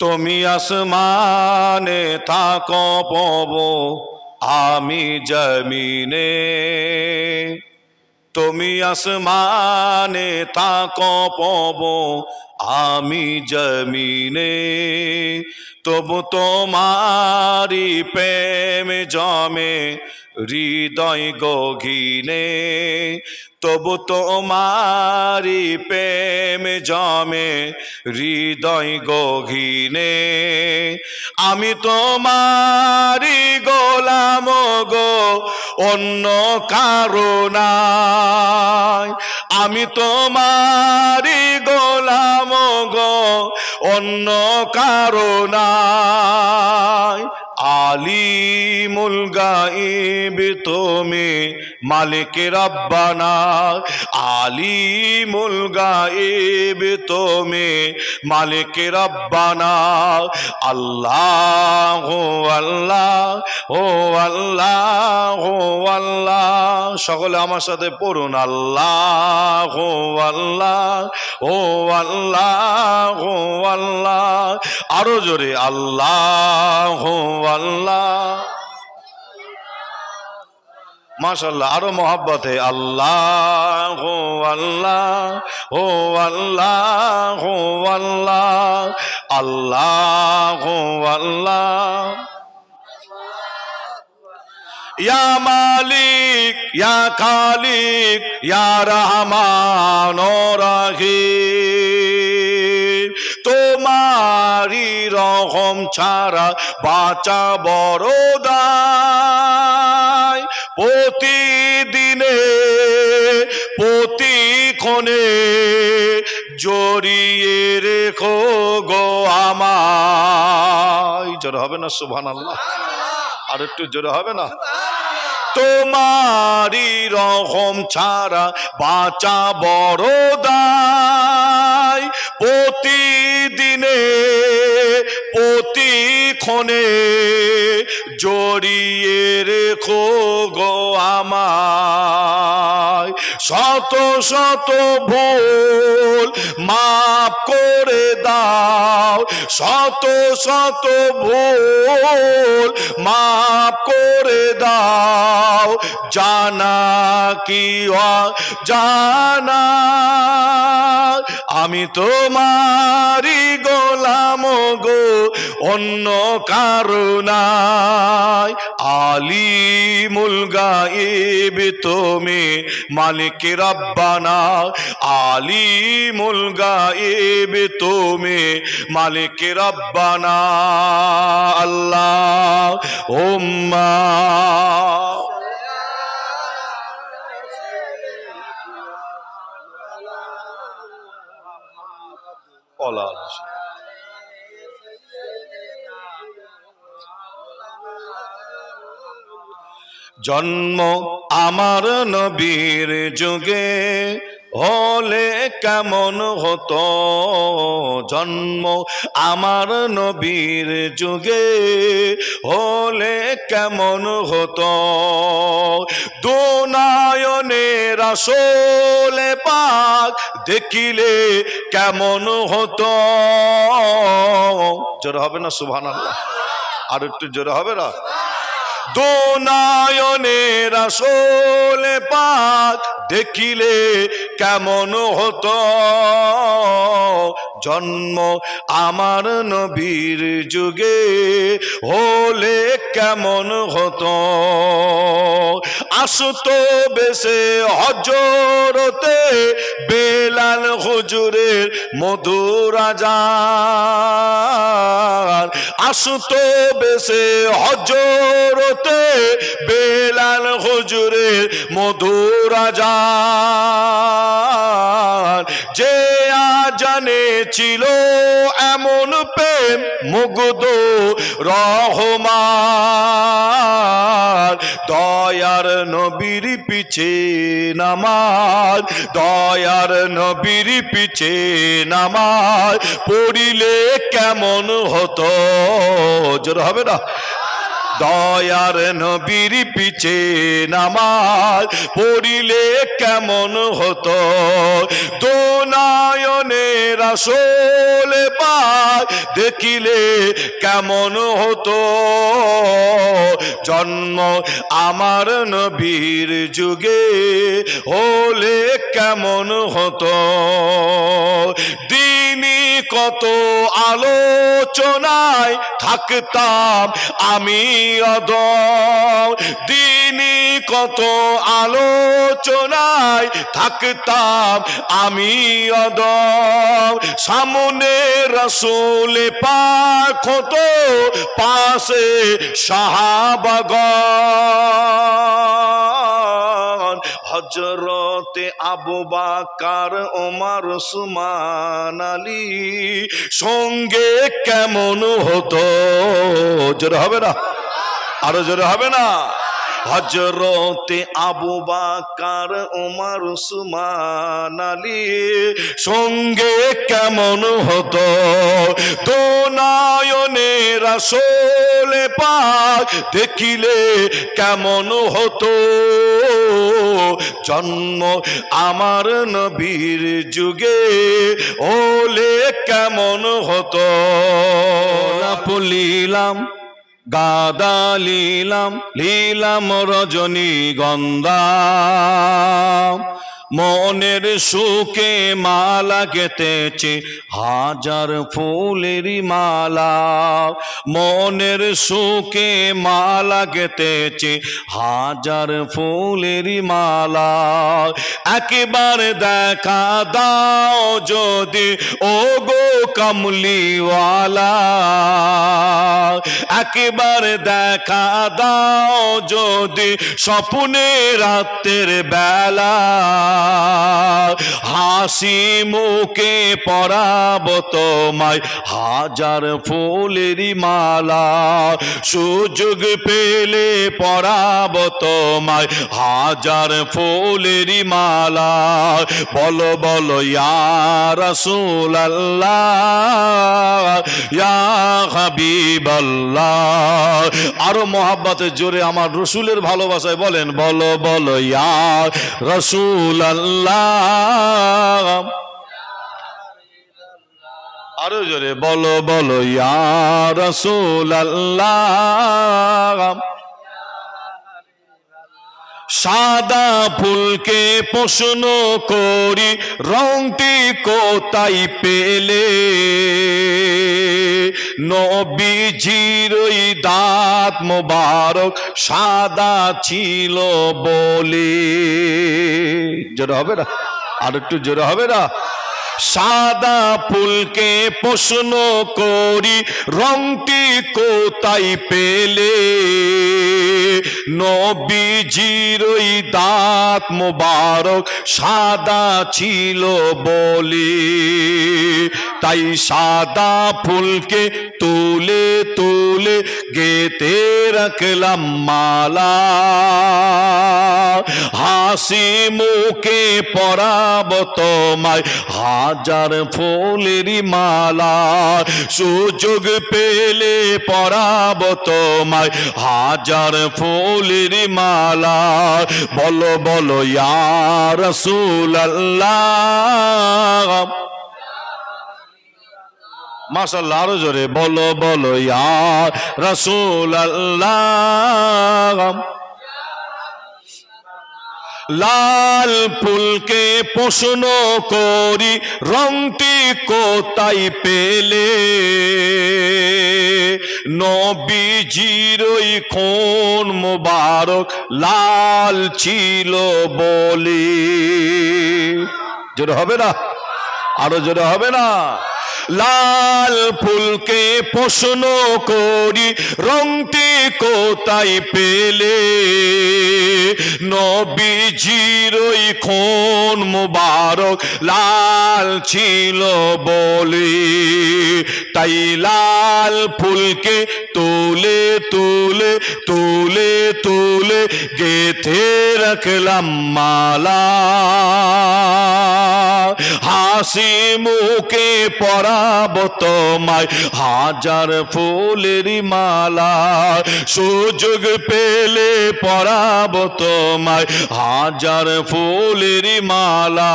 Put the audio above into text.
তুমি আসমানে থাকো পব আমি জমিনে। তুমি আসমানে থাকো পব আমি জমিনে, তবু তোমারি প্রেম জমে, হৃদয় গঘিনে তবু তোমারি প্রেম জমে, হৃদয় গঘিনে আমি তোমারি গোলাম গো, অন্য কারণায় আমি তোমারি গোলাম গো অন্য কারণায় আলিমুল গাইব তুমি মালিক রব্বানা, আলিমুল গাইব তুমি। মালিক রব্বানা, আল্লাহ আল্লাহ, ও আল্লাহ ও আল্লাহ। সকলে আমার সাথে পড়ুন, আল্লাহ ও আল্লাহ ও আল্লাহ ও আল্লাহ। আরও জোরে, আল্লাহ ও আল্লাহ। মাশাল্লাহ আরও মহাব্বতে আল্লাহ ও আল্লাহ ও আল্লাহ ও আল্লাহ আল্লাহ ও আল্লাহ। ইয়া মালিক, ইয়া খালিক, ইয়া রহমান ও রাহিম। তোমারি রহম ছাড়া বাঁচা বড় দায় প্রতিদিনে প্রতিক্ষণে জড়িয়ে রেখো গো আমায়। জোর হবে না সুবহান আল্লাহ আর একটু জোরে হবে না? তোমারি রহম ছাড়া বাঁচা বড় দায়। প্রতিদিনে প্রতিক্ষণে জড়িয়ে রেখো গো আমায়। শত শত ভুল মাফ করে দাও। শত শত ভুল মাফ করে দাও। জানা কি জানা আমি তোমারি গোলাম গো, অন্য কারণায় আলিমুল গাইব তুমি, মালিক রব্বানা। আলিমুল গাইব তুমি, মালিক রব্বানা। আল্লাহ, উম্মা। ওলা জন্ম আমার নবীর যুগে হলে কেমন হতো জন্ম আমার নবীর যুগে? হলে কেমন হতো? দুনায়নের আসলে পাক দেখিলে কেমন হতো? জোর হবে না সুবহান আল্লাহ আর একটু জোরে হবে না? দোনায়নের আসলে পাক দেখিলে কেমন হতো? জন্ম আমার নবীর যুগে হলে কেমন হতো? আসতো বেশে হজরতে বেলাল হুজুরের মধুর আজান। আসতো বেশে হজরতে বেলাল হুজুরের মধুর আজান। ছিল এমন প্রেম মুগ্ধ রহমান। দয়ার নবীর পিছে নামাজ, দয়ার নবীর পিছে নামাজ। পড়িলে কেমন হতো? জোর হবে না? দয়ার নবীর পিছে নামাজ পড়িলে কেমন হতো? দোনায়নের আসলে পাক দেখিলে কেমন হতো? জন্ম আমার নবীর যুগে হলে কেমন হতো? কত আলোচনায় থাকতাম আমি অদ দিনই কত আলোচনায় থাকতাম আমি অদ সামনে রসুলে পাক পাশে সাহাবাগন হজরতে আবু বাকার ওমার সুমান আলী সঙ্গে কেমন হতো? জোরে হবে না? আরও জোরে হবে না? হজরতে আবু বাকার ওমার সুমান আলী সঙ্গে কেমন হতো? তো নয়নের আসলে পাক দেখিলে কেমন হতো? জন্ম আমার নবীর যুগে ওলে কেমন হতো? পুলিলাম গাদা লীলাম লীলাম রজনী গন্ধা মনের সুখে মালা গেতেছে হাজার ফুলেরই মালা। মনের সুখে মালা গেতেছে হাজার ফুলেরই মালা। একেবারে দেখা দাও যদি ও গো কমলিওয়ালা। একেবারে দেখা দাও যদি স্বপ্নে রাতের বেলা। হাসি মুখে পরাব তোমায়, হাজার ফুলেরই মালা। সুযোগ পেলে পরাব তোমায়, হাজার ফুলেরই মালা। বলো বলো, ইয়া রসুল আল্লাহ ইয়া হাবিব আরও মহাব্বতে জোরে আমার রসুলের ভালোবাসায় বলেন, বলো বলো রসুল আল্লাহ আরও জোরে, বলো বলো রসুল আল্লাহ সাদা ফুলকে প্রশ্ন করি, রংটি কোথায় পেলে? নবীজির দাঁত মোবারক সাদা ছিল বলে। জোরে হবে না? আর একটু জোরে হবে না? সাদা ফুলকে প্রশ্ন করি, রংটি কোথায় পেলে? নবীজির দাঁত মোবারক সাদা ছিল বলে। তাই সাদা ফুলকে তুলে তুলে গেতে রাখলাম মালা। হাসি মুখে পরাব তোমায় হাজার ফুলেরই মালা। সুযোগ পেলে পরাব তোমায় হাজার ফুলেরই মালা। বলো বলো ইয়ার রসুল মাশাল্লাহ আরও জোরে বলো বলো ইয়ার রসুল লাল ফুলকে প্রশ্ন করি, রংটি কোথায় পেলে? নবীজির ওই খুন মোবারক লাল ছিল বলে। জোরে হবে না? আরও জোরে হবে না? লাল ফুলকে প্রশ্ন করি, রংটি কোথায় পেলে? নবীজির ওই খুন মুবারক লাল ছিল বলে। তাই লাল ফুলকে তুলে তুলে তুলে তুলে গেথে রাখলাম মালা। হাসি মুখে পরাব তোমায়। হাজার ফুলের মালা সুযোগ পেলে পরাব তোমায়। হাজার ফুলের মালা